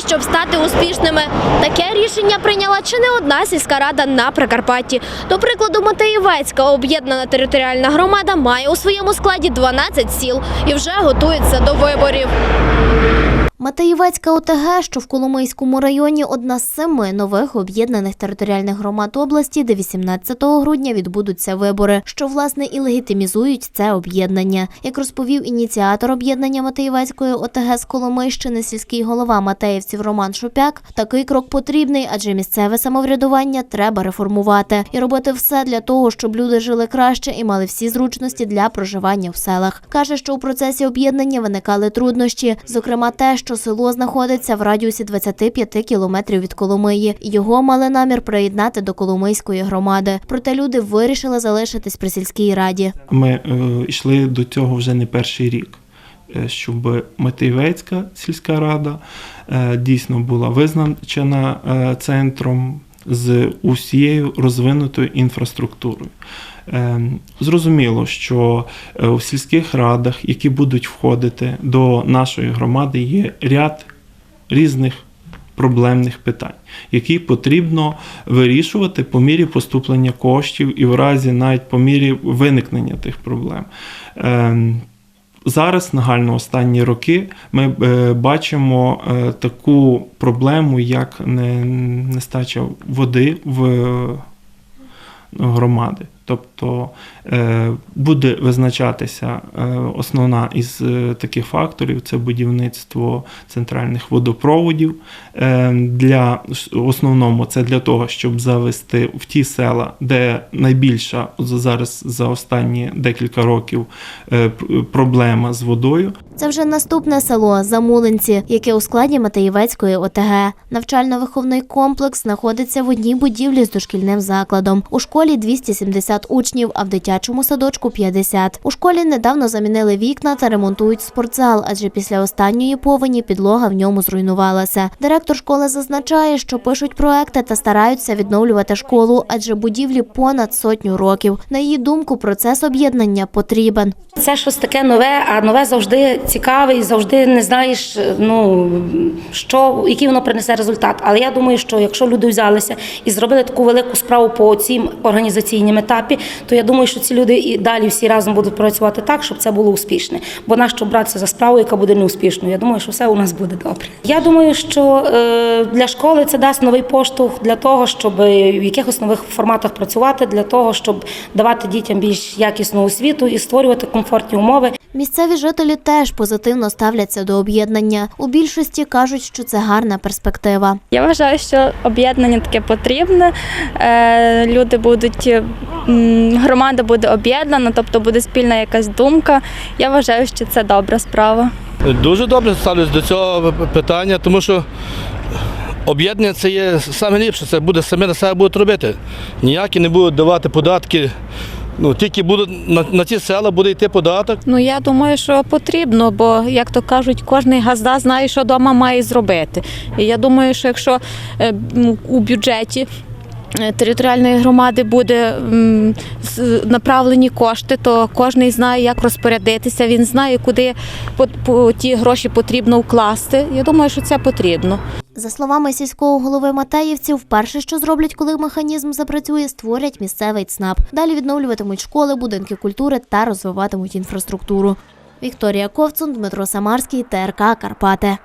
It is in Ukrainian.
стати успішними. Таке рішення прийняла чи не одна сільська рада на Прикарпатті. До прикладу, Матеєвецька об'єднана територіальна громада має у своєму складі 12 сіл і вже готується до виборів. Матеївецька ОТГ, що в Коломийському районі, одна з семи нових об'єднаних територіальних громад області, де 18 грудня відбудуться вибори, що власне і легітимізують це об'єднання. Як розповів ініціатор об'єднання Матеївецької ОТГ з Коломийщини, сільський голова Матеївців Роман Шупяк, такий крок потрібний, адже місцеве самоврядування треба реформувати і робити все для того, щоб люди жили краще і мали всі зручності для проживання в селах. каже, що у процесі об'єднання виникали труднощі, зокрема те, що село знаходиться в радіусі 25 кілометрів від Коломиї. Його мали намір приєднати до Коломийської громади. Проте люди вирішили залишитись при сільській раді. Ми е, йшли до цього вже не перший рік, е, щоб Матеєвецька сільська рада е, дійсно була визначена центром з усією розвинутою інфраструктурою. Е, Зрозуміло, що е, у сільських радах, які будуть входити до нашої громади, є ряд різних проблемних питань, які потрібно вирішувати по мірі поступлення коштів і в разі навіть по мірі виникнення тих проблем. Ем, Зараз, нагально останні роки, ми е, бачимо е, таку проблему, як нестача води в е, громади. Тобто е, буде визначатися е, основна із е, таких факторів це будівництво центральних водопроводів. Для в основному це для того, щоб завести в ті села, де найбільша зараз за останні декілька років проблема з водою. Це вже наступне село Замулинці, яке у складі Матеївецької ОТГ. Навчально-виховний комплекс знаходиться в одній будівлі з дошкільним закладом. У школі 270 учнів, а в дитячому садочку 50. У школі недавно замінили вікна та ремонтують спортзал, адже після останньої повені підлога в ньому зруйнувалася. Директор школи зазначає, що пишуть проекти та стараються відновлювати школу, адже будівлі понад сотню років. На її думку, процес об'єднання потрібен. Це щось таке нове, а нове завжди цікаве і завжди не знаєш, ну що який воно принесе результат. Але я думаю, що якщо люди взялися і зробили таку велику справу по цим організаційним етапі, то я думаю, що ці люди і далі всі разом будуть працювати так, щоб це було успішне. Бо нащо братися за справу, яка буде неуспішною? Я думаю, що все у нас буде добре. Я думаю, що е, для школи це дасть новий поштовх для того, щоб в якихось нових форматах працювати, для того, щоб давати дітям більш якісну освіту і створювати комфортні умови. Місцеві жителі теж позитивно ставляться до об'єднання. У більшості кажуть, що це гарна перспектива. Я вважаю, що об'єднання таке потрібне. Е, Люди будуть, громада буде об'єднана, тобто буде спільна якась думка. Я вважаю, що це добра справа. Дуже добре ставлюсь до цього питання, тому що об'єднання це є саме ліпше, це буде самі на себе будуть робити. Ніякі не будуть давати податки. Ну, тільки будуть на, на ці села буде йти податок. Ну я думаю, що потрібно, бо як то кажуть, кожний газда знає, що вдома має зробити. І я думаю, що якщо е, у бюджеті. Е, Територіальної громади буде направлені кошти, то кожен знає, як розпорядитися. Він знає, куди ті гроші потрібно вкласти. Я думаю, що це потрібно. За словами сільського голови Матеївців, перше, що зроблять, коли механізм запрацює, створять місцевий ЦНАП. Далі відновлюватимуть школи, будинки культури та розвиватимуть інфраструктуру. Вікторія Ковцун, Дмитро Самарський, ТРК Карпати.